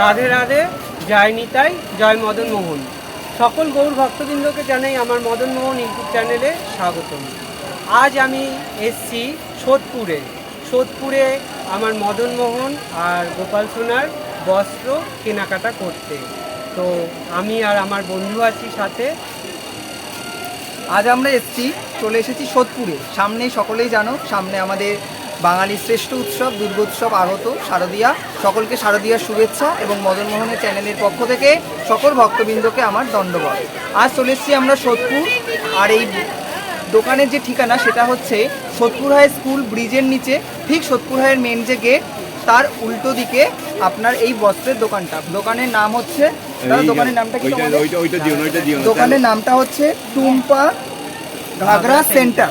রাধে রাধে, জয় নিতাই, জয় মদন মোহন। সকল গৌর ভক্তবৃন্দকে জানাই আমার মদন মোহন ইউটিউব চ্যানেলে স্বাগতম। আজ আমি এসছি সোদপুরে। সোদপুরে আমার মদন মোহন আর গোপাল সোনার বস্ত্র কেনাকাটা করতে। তো আমি আর আমার বন্ধু আছি সাথে। আজ আমরা এসেছি, চলে এসেছি সোদপুরে। সামনেই সকলেই জানো, সামনে আমাদের বাঙালির শ্রেষ্ঠ উৎসব দুর্গোৎসব আগত শারদীয়া সকলকে শারদীয়ার শুভেচ্ছা এবং মদনমোহনের চ্যানেলের পক্ষ থেকে সকল ভক্তবৃন্দকে আমার দণ্ডবত আজ চলে এসেছি আমরা সোদপুর আর এই দোকানের যে ঠিকানা সেটা হচ্ছে সোদপুর হাই স্কুল ব্রিজের নিচে ঠিক সোদপুর হাইয়ের মেন যে গেট তার উল্টো দিকে আপনার এই বস্ত্রের দোকানটা। দোকানের নাম হচ্ছে দোকানের নামটা কি দোকানের নামটা হচ্ছে টুম্পা ঘাগরা সেন্টার।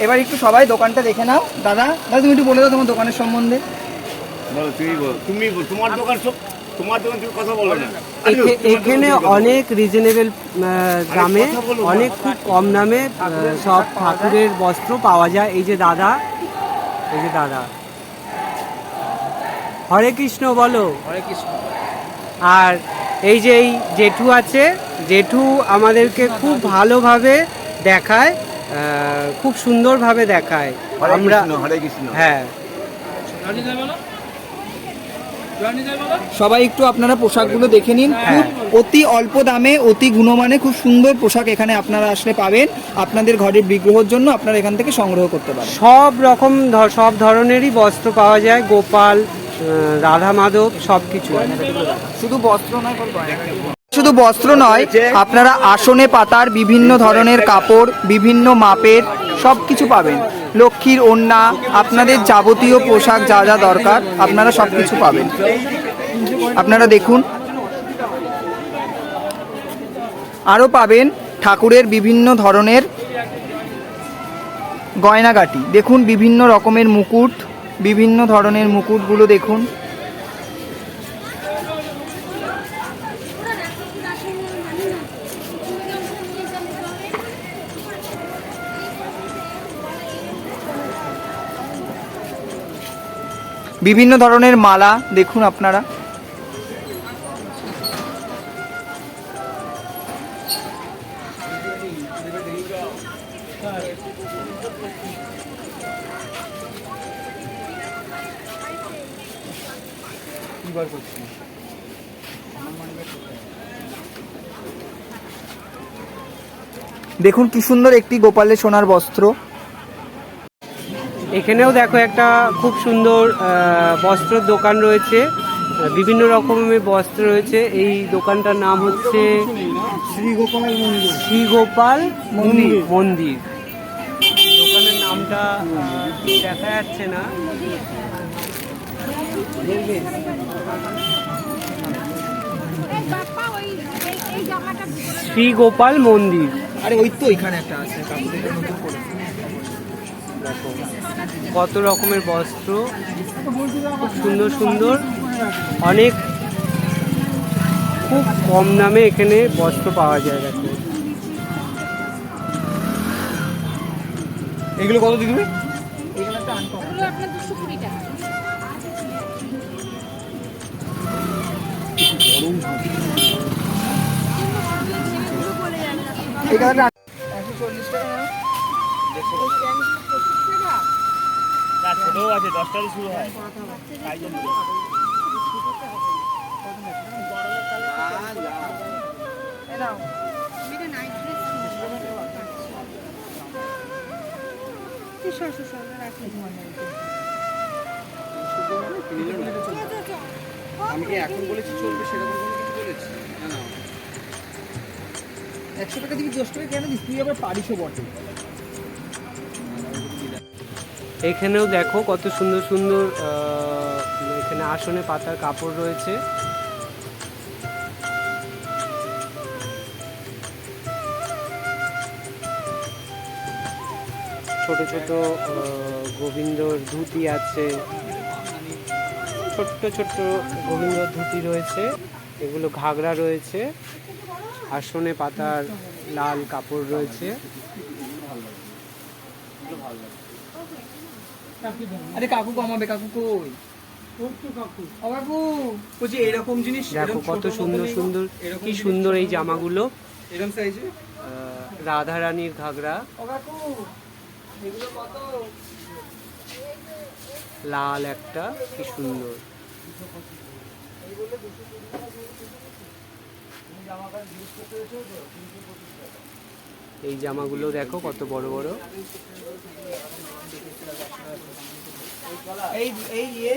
এবার একটু সবাই দোকানটা দেখে নাও। দাদা দাদা তুমি একটু বলে দাও তোমার দোকানের সম্বন্ধে। বলো তুমি বলো। তুমি বলো তোমার দোকান সব তোমার দোকান তুমি কথা বলো না। এখে- এখানে অনেক রিজনেবল দামে অনেক খুব কম দামে সব ঠাকুরের বস্ত্র পাওয়া যায়। এই যে দাদা এই যে দাদা। হরে কৃষ্ণ বলো। হরে কৃষ্ণ। আর এই যে এই জেঠু আছে জেঠু আমাদেরকে খুব ভালোভাবে দেখায়। খুব সুন্দরভাবে দেখায়। আমরা কৃষ্ণ হরে কৃষ্ণ। হ্যাঁ। সবাই একটু আপনারা পোশাকগুলো দেখে নিন। খুব হ্যাঁ। অতি অল্প দামে অতি গুণমানে খুব সুন্দর পোশাক এখানে আপনারা আসলে পাবেন। আপনাদের ঘরের বিগ্রহের জন্য আপনারা এখান থেকে সংগ্রহ করতে পারেন। সব রকম সব ধরনেরই বস্ত্র পাওয়া যায়। গোপাল রাধা মাধব সব কিছু শুধু বস্ত্র নয় শুধু বস্ত্র নয়, আপনারা আসনে, পাতার বিভিন্ন ধরনের কাপড়, বিভিন্ন মাপের সব কিছু পাবেন। লক্ষ্মীর ওড়না আপনাদের যাবতীয় পোশাক যা যা দরকার, আপনারা সব কিছু পাবেন। আপনারা দেখুন। আরও পাবেন ঠাকুরের বিভিন্ন ধরনের গয়নাগাটি। দেখুন, বিভিন্ন রকমের মুকুট, বিভিন্ন ধরনের মুকুটগুলো দেখুন। বিভিন্ন ধরনের মালা দেখুন আপনারা। দেখুন কি সুন্দর একটি গোপালের সোনার বস্ত্র। এখানেও দেখো একটা খুব সুন্দর আহ, বস্ত্রের দোকান রয়েছে। বিভিন্ন রকমের বস্ত্র রয়েছে। এই দোকানটার নাম হচ্ছে শ্রী গোপাল মন্দির। শ্রী মন্দির। মন্দির। দোকানের নামটা দেখা যাচ্ছে না। বাপ্পা ওই এই- এই জামাটা ভিতরে শ্রী গোপাল মন্দির। আরে ওই তো এখানে একটা আছে দেখো কত রকমের বস্ত্র খুব সুন্দর সুন্দর অনেক খুব কম দামে এখানে বস্ত্র পাওয়া যায় দেখো। এগুলো কত দিবি এগুলো আপনার দুশো কুড়ি টাকা। ছোটও আছে দশটারই শুরু হয়। সর রাখি আমি কি এখন বলেছি চলবে সেরকম কোনো কিছু বলেছি? না একশো টাকা দিবি দশ টাকা কেন দিস? তুই আবার পারিসও বটে। এখানেও দেখো কত সুন্দর সুন্দর এখানে আসনে পাতার কাপড় রয়েছে। ছোট ছোট গোবিন্দর ধুতি আছে। ছোট্ট ছোট্ট গোবিন্দর ধুতি রয়েছে। এগুলো ঘাগরা রয়েছে। আসনে পাতার লাল কাপড় রয়েছে। আরে কাকু কমাবে কাকু কই? এরকম জিনিস দেখো কত সুন্দর সুন্দর এরকম কি সুন্দর এই জামাগুলো। এরকম সাইজে রাধা রানীর ঘাগরা। ও কাকু। এগুলো কত? লাল একটা কি সুন্দর। এই জামাগুলো দেখো কত বড় বড়। এই এই ইয়ে।